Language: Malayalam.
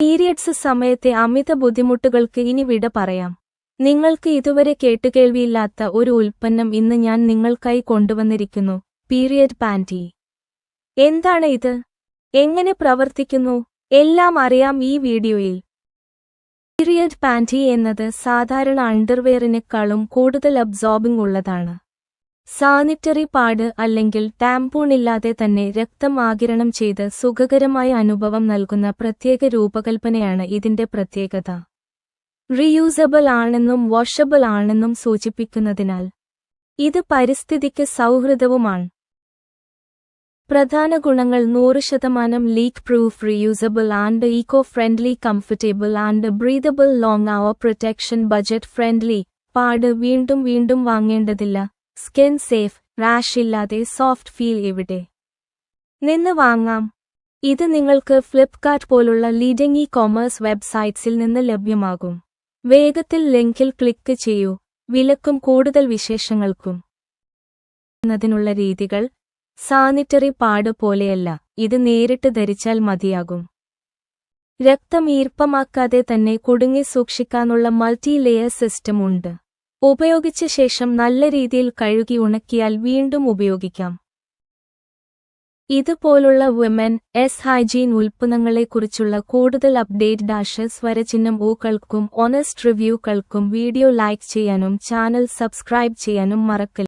പീരിയഡ്സ് സമയത്തെ അമിത ബുദ്ധിമുട്ടുകൾക്ക് ഇനി വിട പറയാം. നിങ്ങൾക്ക് ഇതുവരെ കേട്ടുകേൾവിയില്ലാത്ത ഒരു ഉൽപ്പന്നം ഇന്ന് ഞാൻ നിങ്ങൾക്കായി കൊണ്ടുവന്നിരിക്കുന്നു. Period panty. എന്താണ് ഇത്? എങ്ങനെ പ്രവർത്തിക്കുന്നു? എല്ലാം അറിയാം ഈ വീഡിയോയിൽ. പീരിയഡ് പാന്റി എന്നത് സാധാരണ അണ്ടർവെയറിനേക്കാളും കൂടുതൽ അബ്സോർബിംഗ് ഉള്ളതാണ്. സാനിറ്ററി പാഡ് അല്ലെങ്കിൽ ടാമ്പൂൺ ഇല്ലാതെ തന്നെ രക്തം ആകിരണം ചെയ്ത് സുഖകരമായ അനുഭവം നൽകുന്ന പ്രത്യേക രൂപകൽപ്പനയാണ് ഇതിന്റെ പ്രത്യേകത. റീയൂസബിൾ ആണെന്നും വാഷബിൾ ആണെന്നും സൂചിപ്പിക്കുന്നതിനാൽ ഇത് പരിസ്ഥിതിക്ക് സൗഹൃദവുമാണ്. പ്രധാന ഗുണങ്ങൾ നൂറ് ശതമാനം leak proof reusable and eco friendly comfortable and breathable long hour protection budget friendly. Pad വീണ്ടും വീണ്ടും വാങ്ങേണ്ടതില്ല. സ്കിൻ സേഫ് റാഷ് ഇല്ലാതെ സോഫ്റ്റ് ഫീൽ ഇവിടെ നിന്ന് വാങ്ങാം. ഇത് നിങ്ങൾക്ക് ഫ്ലിപ്കാർട്ട് പോലുള്ള ലീഡിംഗ് ഇ കോമേഴ്സ് വെബ്സൈറ്റ്സിൽ നിന്ന് ലഭ്യമാകും. വേഗത്തിൽ ലിങ്കിൽ ക്ലിക്ക് ചെയ്യൂ. വിലക്കും കൂടുതൽ വിശേഷങ്ങൾക്കും. എന്നതിനുള്ള രീതികൾ സാനിറ്ററി പാഡ് പോലെയല്ല. ഇത് നേരിട്ട് ധരിച്ചാൽ മതിയാകും. രക്തം ഈർപ്പമാക്കാതെ തന്നെ കുടുങ്ങി സൂക്ഷിക്കാനുള്ള മൾട്ടി ലെയർ സിസ്റ്റം ഉണ്ട്. ഉപയോഗിച്ച ശേഷം നല്ല രീതിയിൽ കഴുകി ഉണക്കിയാൽ വീണ്ടും ഉപയോഗിക്കാം. ഇതുപോലുള്ള വുമൻ എസ് ഹൈജീൻ ഉൽപ്പന്നങ്ങളെക്കുറിച്ചുള്ള കൂടുതൽ അപ്ഡേറ്റ് ഡാഷസ് സ്വരചിഹ്നം ഊക്കൾക്കും ഓണസ്റ്റ് റിവ്യൂകൾക്കും വീഡിയോ ലൈക്ക് ചെയ്യാനും ചാനൽ സബ്സ്ക്രൈബ് ചെയ്യാനും മറക്കല്ല